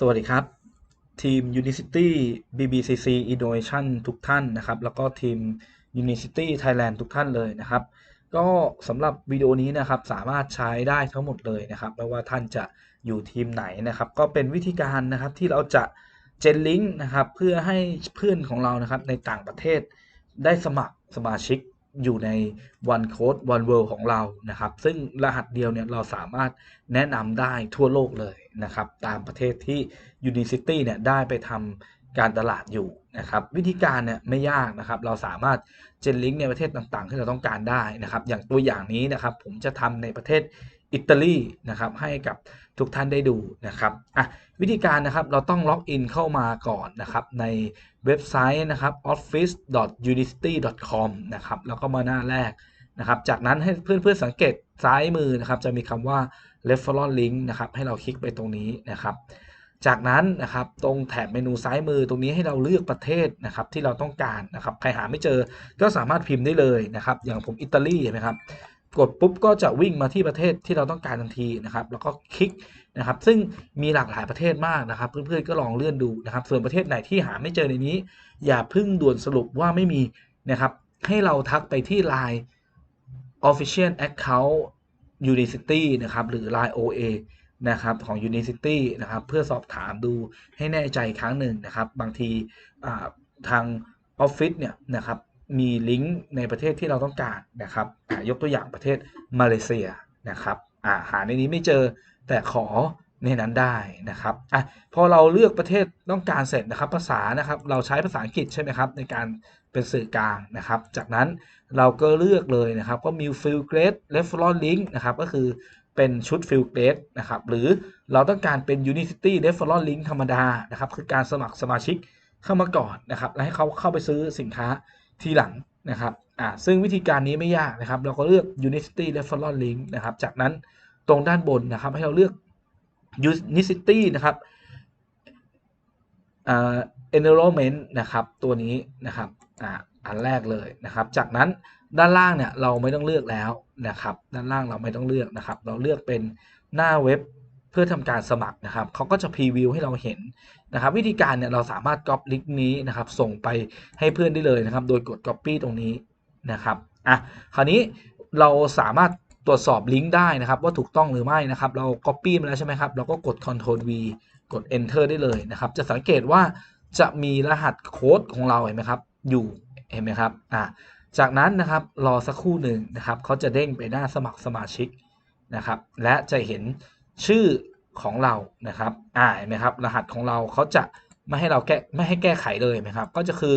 สวัสดีครับ ทีม Unicity BBCC Innovation ทุกท่านนะครับ แล้วก็ทีม Unicity Thailand ทุกท่านเลยนะครับ ก็สำหรับวิดีโอนี้นะครับสามารถใช้ได้ทั้งหมดเลยนะครับ ไม่ว่าท่านจะอยู่ทีมไหนนะครับ ก็เป็นวิธีการนะครับที่เราจะเจนลิงก์นะครับ เพื่อให้เพื่อนของเรานะครับในต่างประเทศได้สมัครสมาชิก อยู่ใน One Code One World ของเรานะครับ ซึ่งรหัสเดียวเนี่ยเราสามารถแนะนำได้ทั่วโลกเลยนะครับ ตามประเทศที่ Unicity เนี่ยได้ไปทำการตลาดอยู่นะครับ วิธีการเนี่ยไม่ยากนะครับ เราสามารถเจนลิงก์ในประเทศต่างๆ ที่เราต้องการได้นะครับ อย่างตัวอย่างนี้นะครับ ผมจะทำในประเทศ อิตาลีนะครับให้กับทุกท่านได้ดูนะครับอะวิธีการนะครับเราต้องล็อกอินเข้ามาก่อนนะครับในเว็บไซต์นะครับ office.unicity.com นะครับแล้วก็มาหน้าแรกนะครับจากนั้นให้เพื่อนๆสังเกตซ้ายมือนะครับจะมีคำว่า referral link นะครับให้เราคลิกไปตรงนี้นะครับ จากนั้นนะครับตรงแถบเมนูซ้ายมือตรงนี้ให้เราเลือกประเทศนะครับที่เราต้องการนะครับใครหาไม่เจอก็สามารถพิมพ์ได้เลยนะครับอย่างผมอิตาลีเห็นไหมครับ กดปุ๊บก็จะวิ่งมาที่ประเทศที่เราต้องการทันทีนะครับ แล้วก็คลิกนะครับ ซึ่งมีหลากหลายประเทศมากนะครับ เพื่อนๆก็ลองเลื่อนดูนะครับ ส่วนประเทศไหนที่หาไม่เจอในนี้ อย่าพึ่งด่วนสรุปว่าไม่มีนะครับ ให้เราทักไปที่ Line Official Account Unicity นะครับ หรือ Line OA นะครับของ Unicity นะครับ เพื่อสอบถามดูให้แน่ใจครั้งหนึ่งนะครับ บางทีทางออฟฟิศเนี่ยนะครับ มีลิงก์ในประเทศที่เราต้องการนะครับยกตัวอย่างประเทศมาเลเซียนะครับหาในนี้ไม่เจอแต่ขอในนั้นได้นะครับอพอเราเลือกประเทศต้องการเสร็จนะครับภาษานะครับเราใช้ภาษาอังกฤษใช่ไหมครับในการเป็นสื่อกลางนะครับ จากนั้นเราก็เลือกเลยนะครับก็มี field grade referral link นะครับก็คือเป็นชุด field grade นะครับหรือเราต้องการเป็น unicity referral link ธรรมดานะครับคือการสมัครสมาชิกเข้ามาก่อนนะครับ แล้วให้เขาเข้าไปซื้อสินค้า ทีหลังนะครับอ่าซึ่งวิธีการนี้ไม่ยากนะครับ เราก็เลือก Unicity Referral Link นะครับ จากนั้นตรงด้านบนนะครับ ให้เราเลือก Unicity นะครับอ่า Enrollment นะครับ ตัวนี้นะครับอ่าอันแรกเลยนะครับ จากนั้นด้านล่างเนี่ยเราไม่ต้องเลือกแล้วนะครับ ด้านล่างเราไม่ต้องเลือกนะครับ เราเลือกเป็นหน้าเว็บ เพื่อทำการสมัครนะครับเขาก็จะพรีวิวให้เราเห็นนะครับ วิธีการเนี่ยเราสามารถก๊อปลิงก์นี้นะครับ ส่งไปให้เพื่อนได้เลยนะครับ โดยกด Copy ตรงนี้นะครับอะคราวนี้เราสามารถตรวจสอบลิงก์ได้นะครับ ว่าถูกต้องหรือไม่นะครับ เรา Copy มาแล้วใช่ไหมครับ เราก็กด Ctrl V กด Enter ได้เลยนะครับ จะสังเกตว่าจะมีรหัสโค้ดของเราเห็นไหมครับ อยู่เห็นไหมครับอะจากนั้นนะครับรอสักครู่หนึ่งนะครับเขาจะเด้งไปหน้าสมัครสมาชิกนะครับ และจะเห็น ชื่อของเรานะครับ อ่าเห็นไหมครับ รหัสของเราเขาจะไม่ให้เราแก้ไม่ให้แก้ไขเลยไหมครับ ก็จะคือ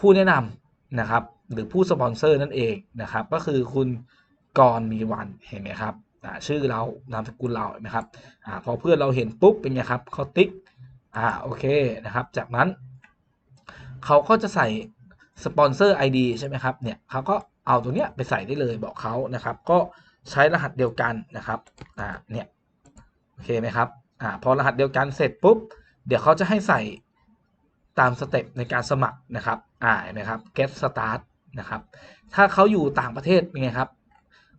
ผู้แนะนำนะครับ หรือผู้สปอนเซอร์นั่นเองนะครับ ก็คือคุณกรมีวันเห็นไหมครับอ่าชื่อเรานามสกุลเราเห็นไหมครับอ่าพอเพื่อนเราเห็นปุ๊บเป็นไงครับเขาติ๊กอ่าโอเคนะครับ จากนั้นเขาก็จะใส่สปอนเซอร์ ID ใช่ไหมครับเนี่ยเขาก็เอาตรงเนี้ยไปใส่ได้เลยบอกเขานะครับ ก็ใช้รหัสเดียวกันนะครับอ่าเนี่ย เคไหมครับอ่าพอรหัสเดียวกันเสร็จปุ๊บ เดี๋ยวเขาจะให้ใส่ตามสเต็ปในการสมัครนะครับอ่าเห็นไหมครับ get start นะครับ ถ้าเขาอยู่ต่างประเทศเป็นไงครับ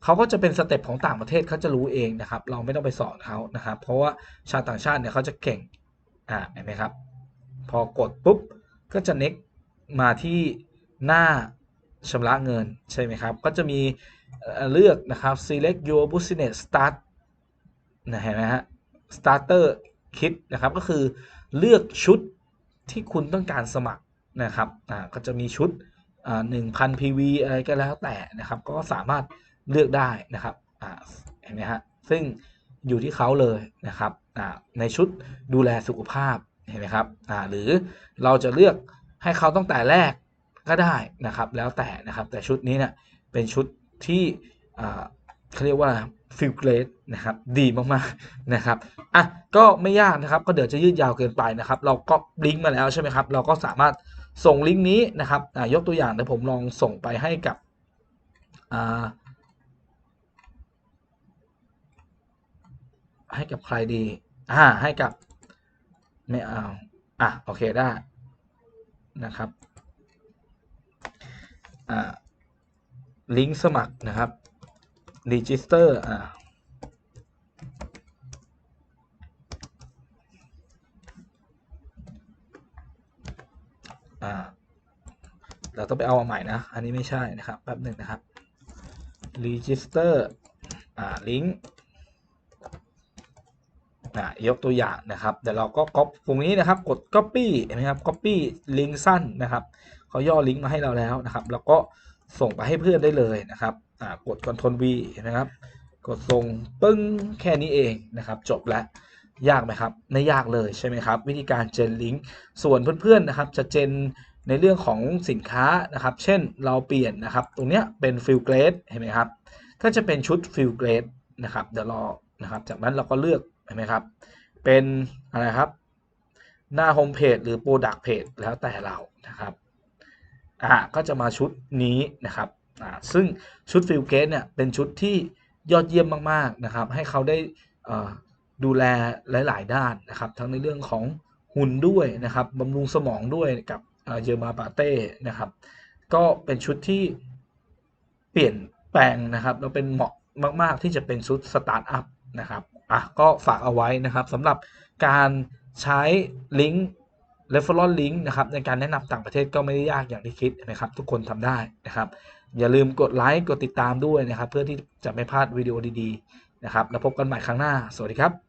เขาก็จะเป็นสเต็ปของต่างประเทศเขาจะรู้เองนะครับ เราไม่ต้องไปสอนเขานะครับ เพราะว่าชาวต่างชาติเนี่ยเขาจะเก่งอ่าเห็นไหมครับ พอกดปุ๊บก็จะ next มาที่หน้าชำระเงินใช่ไหมครับ ก็จะมีเลือกนะครับ select your business start นะเห็นไหมฮะ starter kit นะครับ ก็คือเลือกชุดที่คุณต้องการสมัครนะครับอ่าก็จะมีชุดอ่าหนึ่งพัน PV อะไรก็แล้วแต่นะครับ ก็สามารถเลือกได้นะครับอ่าเห็นไหมฮะซึ่งอยู่ที่เขาเลยนะครับอ่าในชุดดูแลสุขภาพเห็นไหมครับอ่าหรือเราจะเลือกให้เขาตั้งแต่แรกก็ได้นะครับ แล้วแต่นะครับแต่ชุดนี้เนี่ยเป็นชุดที่เขาเรียกว่า ฟิลเกรดนะครับดีมากๆนะครับอะก็ไม่ยากนะครับก็เดี๋ยวจะยืดยาวเกินไปนะครับ เราก็ลิงก์มาแล้วใช่ไหมครับ เราก็สามารถส่งลิงก์นี้นะครับยกตัวอย่างเดี๋ยวผมลองส่งไปให้กับให้กับใครดีอ่าให้กับไม่เอาอะโอเคได้นะครับอ่าลิงก์สมัครนะครับ register อะอ่าเราต้องไปเอามาใหม่นะ อันนี้ไม่ใช่นะครับ แป๊บหนึ่งนะครับ register อ่า link นะยกตัวอย่างนะครับเดี๋ยวเราก็ก๊อปตรงนี้นะครับ กด copy เห็นไหมครับ copy ลิงก์สั้นนะครับเขาย่อลิงก์มาให้เราแล้วนะครับเราก็ ส่งไปให้เพื่อนได้เลยนะครับกด Ctrl V นไหมครับ กดส่งปึ้งแค่นี้เองนะครับ จบแล้วยากไหมครับไม่ยากเลยใช่ไหมครับ วิธีการเจนลิงก์ส่วนเพื่อนๆนะครับ จะเจนในเรื่องของสินค้านะครับ เช่นเราเปลี่ยนนะครับ ตรงเนี้ยเป็นฟิลเกรดเห็นไหมครับก็จะเป็นชุดฟิลเกรดนะครับเดี๋ยวรอนะครับ จากนั้นเราก็เลือกเห็นไหมครับ เป็นอะไรครับ หน้าโฮมเพจหรือโปรดักเพจแล้วแต่เรานะครับ่าก็จะมาชุดนี้นะครับอ่าซึ่งชุดฟิลเกตเนี่ยเป็นชุดที่ยอดเยี่ยมมากๆนะครับ ให้เขาได้ดูแลหลาย ๆ ด้านนะครับ ทั้งในเรื่องของหุ่นด้วยนะครับบำรุงสมองด้วยกับเยอร์มาปาเต้นะครับ ก็เป็นชุดที่เปลี่ยนแปลงนะครับแล้วเป็นเหมาะมาก ๆ ที่จะเป็นชุดสตาร์ทอัพนะครับอะก็ฝากเอาไว้นะครับสำหรับการใช้ลิงก์ referral link นะครับในการแนะนำต่างประเทศก็ไม่ได้ยากอย่างที่คิดนะครับ ทุกคนทำได้นะครับ อย่าลืมกดไลค์กดติดตามด้วยนะครับ เพื่อที่จะไม่พลาดวิดีโอดีๆนะครับแล้วพบกันใหม่ครั้งหน้า สวัสดีครับ